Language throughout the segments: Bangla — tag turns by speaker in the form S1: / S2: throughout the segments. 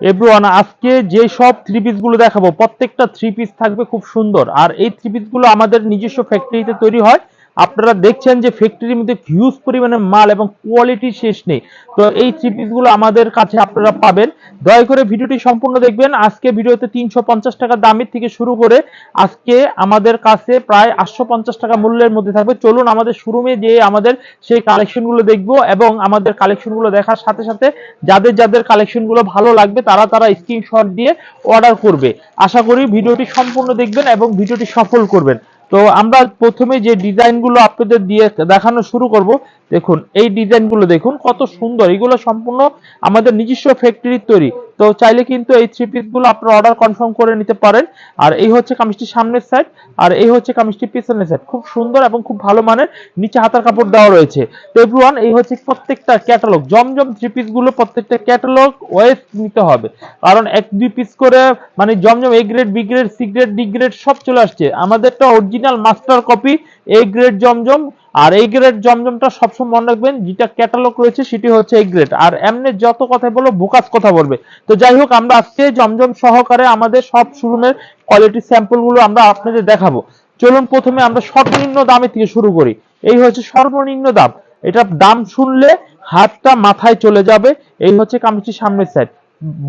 S1: এভরিওয়ান আজকে যে সব থ্রি পিসগুলো দেখাবো, প্রত্যেকটা থ্রি পিস থাকবে খুব সুন্দর। আর এই থ্রি পিসগুলো আমাদের নিজস্ব ফ্যাক্টরিতে তৈরি হয়। আপনারা দেখছেন যে ফ্যাক্টরির মধ্যে হিউজ পরিমাণে মাল এবং কোয়ালিটি শেষ নেই। তো এই থ্রি পিসগুলো আমাদের কাছে আপনারা পাবেন। দয়া করে ভিডিওটি সম্পূর্ণ দেখবেন। আজকে ভিডিওতে তিনশো পঞ্চাশ টাকা দামের থেকে শুরু করে আজকে আমাদের কাছে প্রায় আটশো পঞ্চাশ টাকা মূল্যের মধ্যে থাকবে। চলুন আমাদের শোরুমে যে আমাদের সেই কালেকশনগুলো দেখব এবং আমাদের কালেকশনগুলো দেখার সাথে সাথে যাদের যাদের কালেকশনগুলো ভালো লাগবে তারা তারা স্ক্রিনশট দিয়ে অর্ডার করবে। আশা করি ভিডিওটি সম্পূর্ণ দেখবেন এবং ভিডিওটি সফল করবেন। তো আমরা প্রথমে যে ডিজাইনগুলো আপনাদের দিয়ে দেখানো শুরু করব, দেখুন, এই ডিজাইনগুলো দেখুন কত সুন্দর। এগুলো সম্পূর্ণ আমাদের নিজস্ব ফ্যাক্টরির তৈরি। তো চাইলে কিন্তু এই থ্রি পিসগুলো আপনারা অর্ডার কনফার্ম করে নিতে পারেন। আর এই হচ্ছে কামিজটির সামনের সাইড আর এই হচ্ছে কামিজটির পিছনের সাইড খুব সুন্দর এবং খুব ভালো মানের নিচে হাতার কাপড় দেওয়া রয়েছে। তো এভরিওয়ান এই হচ্ছে প্রত্যেকটা ক্যাটালগ জমজম থ্রি পিসগুলো প্রত্যেকটা ক্যাটালগ ওয়েস নিতে হবে। কারণ এক, দুই পিস করে মানে জমজম A grade B grade C grade D grade সব চলে আসছে। আমাদেরটা original master copy A grade জমজম আর এই গ্রেড জমজমটা সবসময় মনে রাখবেন, যেটা ক্যাটালগ রয়েছে সেটি হচ্ছে এই গ্রেড আর এমনি যত কথা বলো, বোকাস কথা বলবে। তো যাই হোক, আমরা আজকে জমজম সহকারে আমাদের সব শোরুমের কোয়ালিটি স্যাম্পলগুলো আমরা আপনাদের দেখাবো। চলুন প্রথমে আমরা সর্বনিম্ন দামে থেকে শুরু করি। এই হচ্ছে সর্বনিম্ন দাম। এটা দাম শুনলে হাতটা মাথায় চলে যাবে। এই হচ্ছে কামিজটির সামনের সাইড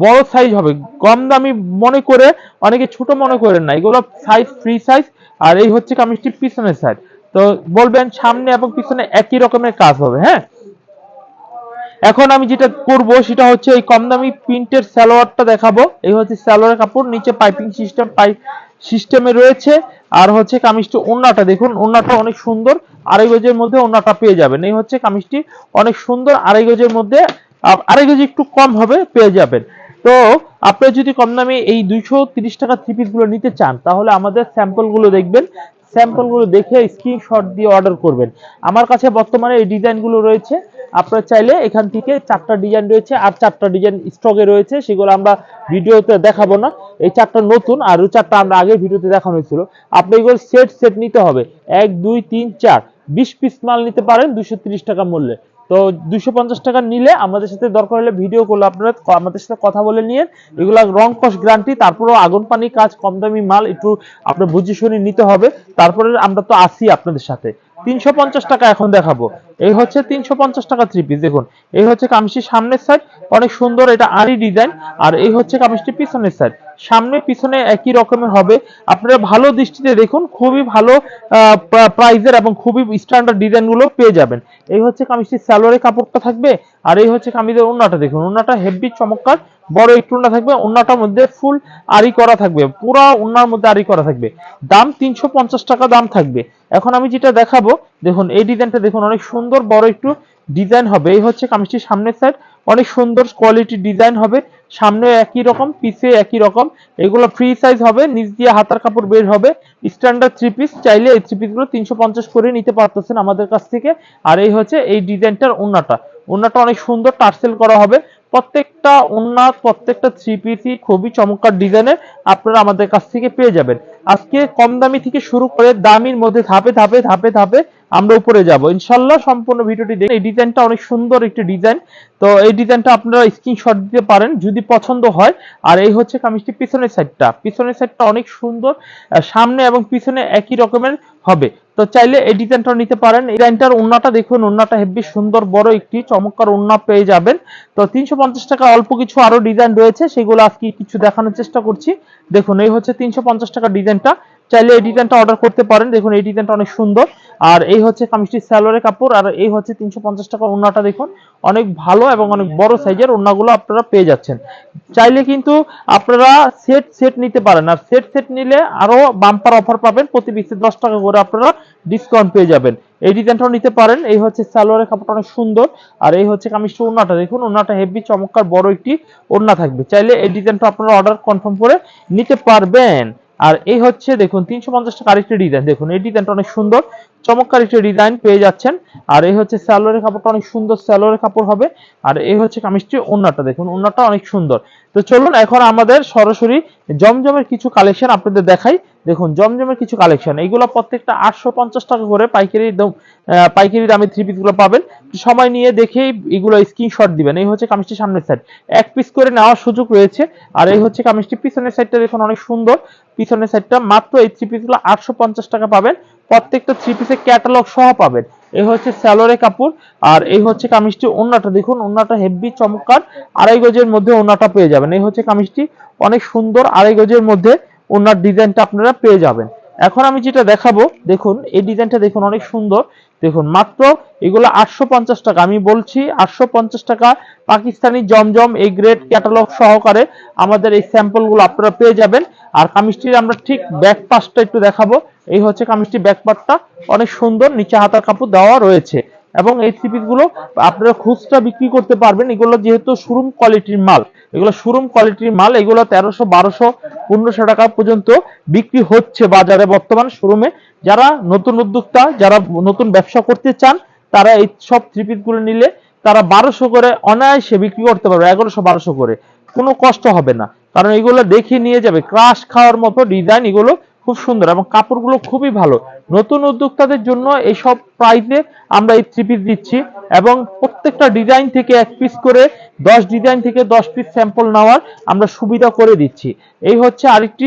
S1: বড় সাইজ হবে। কম দামি মনে করে, অনেকে ছোট মনে করেন না। এগুলো সাইজ ফ্রি সাইজ আর এই হচ্ছে কামিজটির পিছনের সাইড তো বলবেন সামনে এবং পিছনে একই রকমের কাজ হবে হ্যাঁ? এখন আমি যেটা করব সেটা হচ্ছে এই কম দামি প্রিন্টের সালোয়ারটা দেখাবো। এই হচ্ছে সালোয়ারের কাপড়, নিচে পাইপিং সিস্টেম পাইপ সিস্টেমে রয়েছে। আর হচ্ছে কামিজটি ওন্নাটা, দেখুন ওন্নাটা অনেক সুন্দর, আড়াই গজের মধ্যে ওন্নাটা পেয়ে যাবেন। এই হচ্ছে কামিজটি অনেক সুন্দর, আড়াই গজের মধ্যে আড়াই গজ একটু কম হবে, পেয়ে যাবেন। তো আপনি যদি কম দামে এই দুইশো তিরিশ টাকা থ্রি পিসগুলো নিতে চান, তাহলে আমাদের স্যাম্পলগুলো দেখবেন। স্যাম্পলগুলো দেখে স্ক্রিনশট দিয়ে অর্ডার করবেন। আমার কাছে বর্তমানে এই ডিজাইনগুলো রয়েছে। আপনারা চাইলে এখান থেকে চারটা ডিজাইন রয়েছে আর চারটা ডিজাইন স্টকে রয়েছে, সেগুলো আমরা ভিডিওতে দেখাবো না। এই চারটা নতুন আর ওই চারটা আমরা আগে ভিডিওতে দেখানো হয়েছিল। আপনি এগুলো সেট সেট নিতে হবে। এক, দুই, তিন, চার। বিশ পিস মাল নিতে পারেন দুশো টাকা মূল্যে। তো দুশো পঞ্চাশ টাকা নিলে আমাদের সাথে দরকার হলে ভিডিও করলে আপনারা আমাদের সাথে কথা বলে নিয়ে এগুলা রং কস গ্যারান্টি তারপরেও আগুন পানি কাজ, কম দামি মাল একটু আপনার বুঝে শুনে নিতে হবে। তারপরে আমরা তো আসি আপনাদের সাথে। তিনশো পঞ্চাশ টাকা এখন দেখাবো। এই হচ্ছে তিনশো পঞ্চাশ টাকা থ্রি পিস দেখুন। এই হচ্ছে কামিজটির সামনের সাইড অনেক সুন্দর এটা আরি ডিজাইন আর এই হচ্ছে কামিজটির পিছনের সাইড সামনে, পিছনে একই রকমের হবে। আপনারা ভালো দৃষ্টিতে দেখুন, খুবই ভালো প্রাইজের এবং খুবই স্ট্যান্ডার্ড ডিজাইনগুলো পেয়ে যাবেন। এই হচ্ছে কামিজটির স্যালোয়ারের কাপড়টা থাকবে, আর এই হচ্ছে কামিজের ওন্নাটা দেখুন। ওন্নাটা হেভি চমৎকার। বড় একটু উন্না থাকবে, ওন্নাটার মধ্যে ফুল আরি করা থাকবে, পুরো ওন্নার মধ্যে আরি করা থাকবে। দাম তিনশো পঞ্চাশ টাকা দাম থাকবে। এখন আমি যেটা দেখাবো, দেখুন, এই ডিজাইনটা দেখুন, অনেক সুন্দর, বড় একটু ডিজাইন হবে। এই হচ্ছে কামিজটির সামনের সাইড অনেক সুন্দর কোয়ালিটি ডিজাইন হবে। সামনে একই রকম পিছে একই রকম। এগুলো ফ্রি সাইজ হবে, নিচ দিয়ে হাতার কাপড় বের হবে। স্ট্যান্ডার্ড থ্রি পিস চাইলে এই থ্রি পিসগুলো তিনশো পঞ্চাশ করে নিতে পারতেছেন আমাদের কাছ থেকে। আর এই হচ্ছে এই ডিজাইনটার ওন্নাটা। ওন্নাটা অনেক সুন্দর, টার্সেল করা হবে। প্রত্যেকটা ওন্না প্রত্যেকটা থ্রি পিসি খুবই চমৎকার ডিজাইনের আপনারা আমাদের কাছ থেকে পেয়ে যাবেন। আজকে কম দামি থেকে শুরু করে দামির মধ্যে ধাপে ধাপে ধাপে ধাপে আমরা উপরে যাব। ইনশাল্লাহ সম্পূর্ণ ভিডিওটি দেখে এই ডিজাইনটা অনেক সুন্দর একটি ডিজাইন। তো এই ডিজাইনটা আপনারা স্ক্রিনশট দিতে পারেন যদি পছন্দ হয়। আর এই হচ্ছে কামিজটি পিছনের সাইডটা পিছনের সাইডটা অনেক সুন্দর সামনে এবং পিছনে একই রকমের হবে। তো চাইলে এই ডিজাইনটা নিতে পারেন। এই ডিজাইনটার ওন্নাটা দেখুন, ওন্নাটা হেভি সুন্দর, বড় একটি, চমৎকার ওন্না পেয়ে যাবেন। তো তিনশো পঞ্চাশ টাকা অল্প কিছু আরও ডিজাইন রয়েছে, সেগুলো আজকে কিছু দেখানোর চেষ্টা করছি। দেখুন, এই হচ্ছে তিনশো পঞ্চাশ টাকা ডিজাইনটা। চাইলে এই ডিজাইনটা অর্ডার করতে পারেন। দেখুন, এই ডিজাইনটা অনেক সুন্দর। আর এই হচ্ছে কামিজটির স্যালোয়ারের কাপড়, আর এই হচ্ছে তিনশো পঞ্চাশ টাকা ওন্নাটা দেখুন। অনেক ভালো এবং অনেক বড় সাইজের ওন্নাগুলো আপনারা পেয়ে যাচ্ছেন। চাইলে কিন্তু আপনারা সেট সেট নিতে পারেন। আর সেট সেট নিলে আরও বাম্পার অফার পাবেন। প্রতি পিসে দশ টাকা করে আপনারা ডিসকাউন্ট পেয়ে যাবেন। এই ডিজাইনটাও নিতে পারেন। এই হচ্ছে সালোয়ারের কাপড়টা অনেক সুন্দর। আর এই হচ্ছে কামিজটা ওন্নাটা দেখুন। ওন্নাটা হেভি চমৎকার বড় একটি ওন্না থাকবে। চাইলে এই ডিজাইনটা আপনারা অর্ডার কনফার্ম করে নিতে পারবেন। আর এই হচ্ছে দেখুন, তিনশো পঞ্চাশ টাকা আরেকটি ডিজাইন। দেখুন, এই ডিজাইনটা অনেক সুন্দর। চমৎকার একটি ডিজাইন পেয়ে যাচ্ছেন। আর এই হচ্ছে স্যালোয়ারের কাপড়টা অনেক সুন্দর স্যালোয়ারের কাপড় হবে। আর এই হচ্ছে কামিজটি ওন্নাটা দেখুন ওন্নাটা অনেক সুন্দর। তো চলুন এখন আমাদের সরাসরি জমজমের কিছু কালেকশন আপনাদের দেখাই। দেখুন, জমজমের কিছু কালেকশন এইগুলো প্রত্যেকটা আটশো পঞ্চাশ টাকা করে পাইকারি পাইকারি দামে থ্রি পিসগুলো পাবেন। সময় নিয়ে দেখেই এগুলো স্ক্রিনশট দিবেন। এই হচ্ছে কামিজটি সামনের সাইড এক পিস করে নেওয়ার সুযোগ রয়েছে। আর এই হচ্ছে কামিজটি পিছনের সাইডটা দেখুন অনেক সুন্দর। পিছনের সাইডটা মাত্র এই থ্রি পিসগুলো আটশো পঞ্চাশ টাকা পাবেন। প্রত্যেকটা থ্রি পিসের ক্যাটালগ সহ পাবেন। এই হচ্ছে স্যালোরে কাপড়, আর এই হচ্ছে কামিজটি ওন্নাটা। দেখুন, ওন্নাটা হেভি চমৎকার, আড়াই গজের মধ্যে ওন্নাটা পেয়ে যাবেন। এই হচ্ছে কামিজটি, অনেক সুন্দর আড়াই গজের মধ্যে ওনার ডিজাইনটা আপনারা পেয়ে যাবেন। এখন আমি যেটা দেখাবো, দেখুন, এই ডিজাইনটা দেখুন, অনেক সুন্দর। দেখুন, মাত্র এগুলো আটশো পঞ্চাশ টাকা। আমি বলছি আটশো পঞ্চাশ টাকা পাকিস্তানি জমজম এই গ্রেড ক্যাটালগ সহকারে আমাদের এই স্যাম্পলগুলো আপনারা পেয়ে যাবেন। আর কামিজটির আমরা ঠিক ব্যাক পাশটা একটু দেখাবো। এই হচ্ছে কামিজটি ব্যাক পার্টটা অনেক সুন্দর, নিচে হাতার কাপড় দেওয়া রয়েছে। এবং এই থ্রি গুলো আপনারা খুচরা বিক্রি করতে পারবেন। এগুলো যেহেতু শোরুম কোয়ালিটির মাল। এগুলো শোরুম কোয়ালিটির মাল। এগুলো তেরোশো, বারোশো, পনেরোশো টাকা পর্যন্ত বিক্রি হচ্ছে বাজারে বর্তমান শোরুমে যারা নতুন উদ্যোক্তা, যারা নতুন ব্যবসা করতে চান, তারা এই সব থ্রি গুলো নিলে তারা বারোশো করে অনায়াসে বিক্রি করতে পারবে, এগারোশো, বারোশো করে। কোনো কষ্ট হবে না। কারণ এগুলো দেখে নিয়ে যাবে। ক্রাশ খাওয়ার মতো ডিজাইন এগুলো খুব সুন্দর এবং কাপড়গুলো খুবই ভালো। নতুন উদ্যোক্তাদের জন্য এইসব প্রাইসে আমরা এই থ্রি পিস দিচ্ছি এবং প্রত্যেকটা ডিজাইন থেকে এক পিস করে দশ ডিজাইন থেকে দশ পিস স্যাম্পল নেওয়ার আমরা সুবিধা করে দিচ্ছি। এই হচ্ছে আরেকটি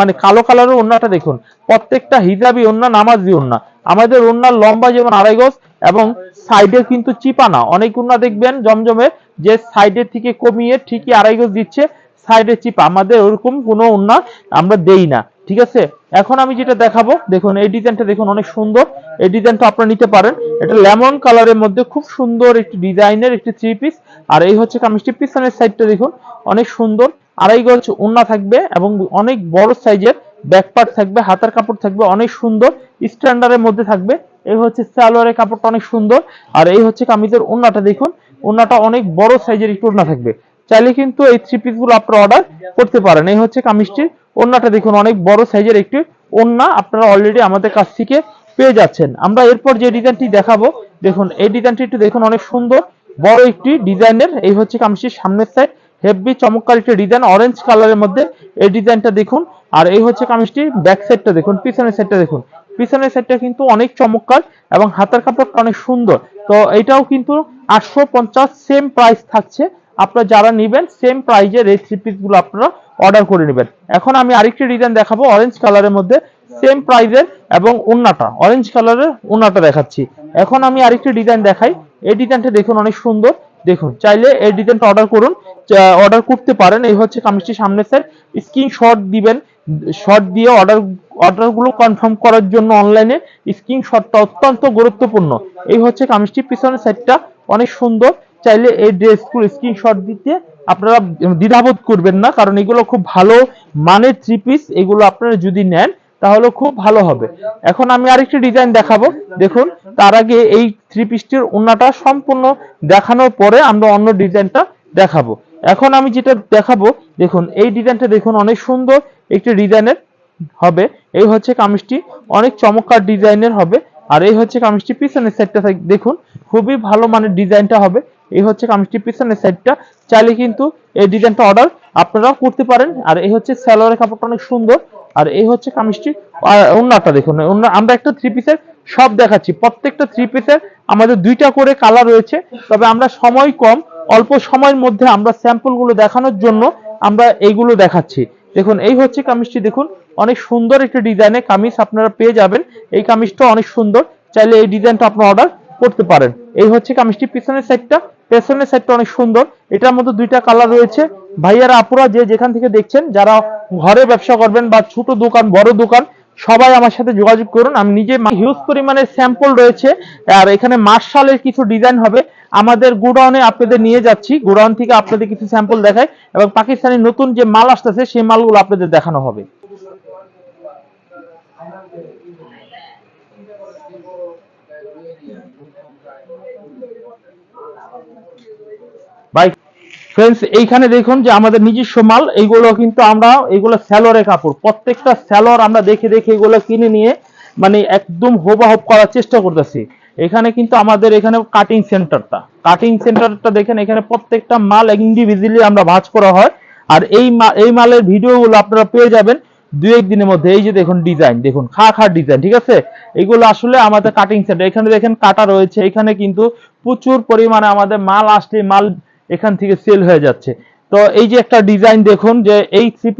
S1: মানে কালো কালারের ওন্নাটা দেখুন। প্রত্যেকটা হিজাবি ওন্না নামাজি ওন্না আমাদের ওন্নার লম্বা যেমন আড়াই গজ এবং সাইডে কিন্তু চিপা না অনেক ওন্না দেখবেন জমজমে যে সাইডের থেকে কমিয়ে ঠিকই আড়াই গজ দিচ্ছে সাইডে চিপা। আমাদের ওরকম কোনো ওন্না আমরা দেই না। ঠিক আছে? এখন আমি যেটা দেখাবো, দেখুন, এই ডিজাইনটা দেখুন অনেক সুন্দর। এই ডিজাইনটা আপনারা নিতে পারেন। এটা লেমন কালারের মধ্যে খুব সুন্দর একটি ডিজাইনের একটি থ্রি পিস আর এই হচ্ছে কামিজটি পিছনের সাইডটা দেখুন, অনেক সুন্দর। আড়াই গজ ওন্না থাকবে এবং অনেক বড় সাইজের ব্যাক পার্ট থাকবে, হাতার কাপড় থাকবে, অনেক সুন্দর। স্ট্যান্ডার্ডের মধ্যে থাকবে। এই হচ্ছে সালোয়ারের কাপড়টা অনেক সুন্দর। আর এই হচ্ছে কামিজের ওন্নাটা দেখুন ওন্নাটা অনেক বড় সাইজের একটু ওন্না থাকবে। চাইলে কিন্তু এই থ্রি পিসগুলো আপনারা অর্ডার করতে পারেন। এই হচ্ছে কামিজটির ওন্নাটা দেখুন, অনেক বড় সাইজের একটি ওন্না আপনারা অলরেডি আমাদের কাছ থেকে পেয়ে যাচ্ছেন। আমরা এরপর যে ডিজাইনটি দেখাবো, দেখুন, এই ডিজাইনটি একটু দেখুন, অনেক সুন্দর, বড় একটি ডিজাইনের এই হচ্ছে কামিজটির সামনের সাইড হেভি চমৎকার একটি ডিজাইন অরেঞ্জ কালারের মধ্যে এই ডিজাইনটা দেখুন, আর এই হচ্ছে কামিজটির ব্যাক সাইডটা দেখুন, পিছনের সাইডটা দেখুন। পিছনের সাইডটা কিন্তু অনেক চমৎকার এবং হাতার কাপড়টা অনেক সুন্দর। তো এটাও কিন্তু আটশো পঞ্চাশ সেম প্রাইস থাকছে। আপনারা যারা নেবেন সেম প্রাইজের এই থ্রি পিসগুলো আপনারা অর্ডার করে নেবেন। এখন আমি আরেকটি ডিজাইন দেখাবো অরেঞ্জ কালারের মধ্যে সেম প্রাইজের এবং ওন্নাটা অরেঞ্জ কালারের ওন্নাটা দেখাচ্ছি। এখন আমি আরেকটি ডিজাইন দেখাই। এই ডিজাইনটা দেখুন অনেক সুন্দর। দেখুন, চাইলে এই ডিজাইনটা অর্ডার করুন। অর্ডার করতে পারেন। এই হচ্ছে কামিজটি সামনে স্যার স্ক্রিনশট দিবেন। শট দিয়ে অর্ডার অর্ডারগুলো কনফার্ম করার জন্য অনলাইনে স্ক্রিনশটটা অত্যন্ত গুরুত্বপূর্ণ। এই হচ্ছে কামিজটি পিছনের সাইডটা অনেক সুন্দর। চাইলে এই ড্রেসগুলো স্ক্রিনশট দিতে আপনারা দ্বিধাবোধ করবেন না, কারণ এগুলো খুব ভালো মানের থ্রি পিস এগুলো আপনারা যদি নেন তাহলে খুব ভালো হবে। এখন আমি আরেকটি ডিজাইন দেখাবো। দেখুন, তার আগে এই থ্রি পিসটির ওন্নাটা সম্পূর্ণ দেখানোর পরে আমরা অন্য ডিজাইনটা দেখাবো। এখন আমি যেটা দেখাবো, দেখুন, এই ডিজাইনটা দেখুন, অনেক সুন্দর একটি ডিজাইনের হবে। এই হচ্ছে কামিজটি, অনেক চমৎকার ডিজাইনের হবে। আর এই হচ্ছে কামিজটি পিছনের সাইডটা দেখুন, খুবই ভালো মানের ডিজাইনটা হবে। এই হচ্ছে কামিজটি, পিছনের সাইডটা চাইলে কিন্তু এই ডিজাইনটা অর্ডার আপনারা করতে পারেন। আর এই হচ্ছে সালোয়ারের কাপড়টা অনেক সুন্দর। আর এই হচ্ছে কামিজটি ওন্নাটা দেখুন আমরা একটা থ্রি পিসের সব দেখাচ্ছি। প্রত্যেকটা থ্রি পিসের আমাদের দুইটা করে কালার রয়েছে। তবে আমরা সময় কম, অল্প সময়ের মধ্যে আমরা স্যাম্পলগুলো দেখানোর জন্য আমরা এইগুলো দেখাচ্ছি। দেখুন, এই হচ্ছে কামিজটি, দেখুন, অনেক সুন্দর একটি ডিজাইনের কামিজ আপনারা পেয়ে যাবেন। এই কামিজটা অনেক সুন্দর। চাইলে এই ডিজাইনটা আপনার অর্ডার করতে পারেন। এই হচ্ছে কামিজটি। পিছনের সাইডটা পেছনের সাইডটা অনেক সুন্দর। এটার মধ্যে দুইটা কালার রয়েছে। ভাইয়ারা, আপুরা যে যেখান থেকে দেখছেন, যারা ঘরে ব্যবসা করবেন বা ছোট দোকান, বড় দোকান, সবাই আমার সাথে যোগাযোগ করুন। আমি নিজে হিউজ পরিমাণের স্যাম্পল রয়েছে। আর এখানে মার্শালের কিছু ডিজাইন হবে। আমাদের গোডাউনে আপনাদের নিয়ে যাচ্ছি। গোডাউন থেকে আপনাদের কিছু স্যাম্পল দেখায় এবং পাকিস্তানি নতুন যে মাল আসতেছে, সেই মালগুলো আপনাদের দেখানো হবে। ফ্রেন্ডস এইখানে দেখুন যে আমাদের নিজস্ব মাল, এইগুলো কিন্তু আমরা, এইগুলো স্যালোয়ারের কাপড়। প্রত্যেকটা স্যালোয়ার আমরা দেখে দেখে এগুলো কিনে নিয়ে মানে একদম হোবাহব করার চেষ্টা করতেছি। এখানে কিন্তু আমাদের এখানে কাটিং সেন্টারটা কাটিং সেন্টারটা দেখেন, এখানে প্রত্যেকটা মাল ইন্ডিভিজুয়ালি আমরা ভাঁজ করা হয়। আর এই এই মালের ভিডিওগুলো আপনারা পেয়ে যাবেন দু এক দিনের মধ্যে। এই যে দেখুন ডিজাইন দেখুন খা খা ডিজাইন ঠিক আছে? এগুলো আসলে আমাদের কাটিং সেন্টার এখানে দেখেন কাটা রয়েছে। এখানে কিন্তু প্রচুর পরিমাণে আমাদের মাল আসলে মাল এখান থেকে সেল হয়ে যাচ্ছে। তো এই যে একটা ডিজাইন দেখুন যে এই থ্রি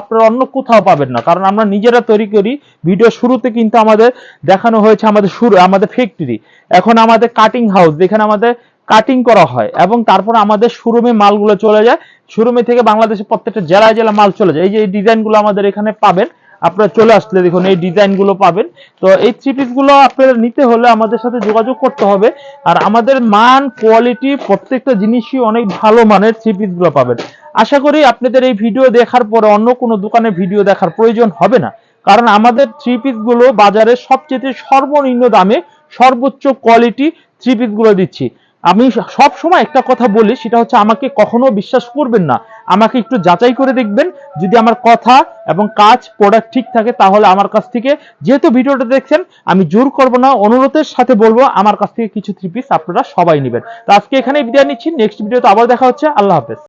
S1: আপনারা অন্য কোথাও পাবেন না। কারণ আমরা নিজেরা তৈরি করি ভিডিও শুরুতে কিন্তু আমাদের দেখানো হয়েছে আমাদের শুরু, আমাদের ফ্যাক্টরি এখন আমাদের কাটিং হাউস যেখানে আমাদের কাটিং করা হয় এবং তারপর আমাদের শোরুমে মালগুলো চলে যায়। শোরুমে থেকে বাংলাদেশের প্রত্যেকটা জেলায় জেলা মাল চলে যায়। এই যে এই ডিজাইনগুলো আমাদের এখানে পাবেন। আপনারা চলে আসলে দেখুন, এই ডিজাইনগুলো পাবেন। তো এই থ্রি গুলো আপনারা নিতে হলে আমাদের সাথে যোগাযোগ করতে হবে। আর আমাদের মান কোয়ালিটি প্রত্যেকটা জিনিসই অনেক ভালো মানের থ্রি গুলো পাবেন। আশা করি আপনাদের এই ভিডিও দেখার পরে অন্য কোনো দোকানে ভিডিও দেখার প্রয়োজন হবে না। কারণ আমাদের থ্রি গুলো বাজারে সবচেয়ে সর্বনিম্ন দামে সর্বোচ্চ কোয়ালিটি থ্রি গুলো দিচ্ছি। আমি সব সময় একটা কথা বলি, সেটা হচ্ছে আমাকে কখনো বিশ্বাস করবেন না। আমাকে একটু যাচাই করে দেখবেন, যদি আমার কথা এবং কাজ পড়া ঠিক থাকে, তাহলে আমার কাছ থেকে। যেহেতু ভিডিওটা দেখছেন, আমি জোর করব না, অনুরোধের সাথে বলব, আমার কাছ থেকে কিছু থ্রি পিস আপনারা সবাই নেবেন। তো আজকে এখানে বিদায় নিচ্ছি নেক্সট ভিডিওতে আবার দেখা হচ্ছে, আল্লাহ হাফেজ।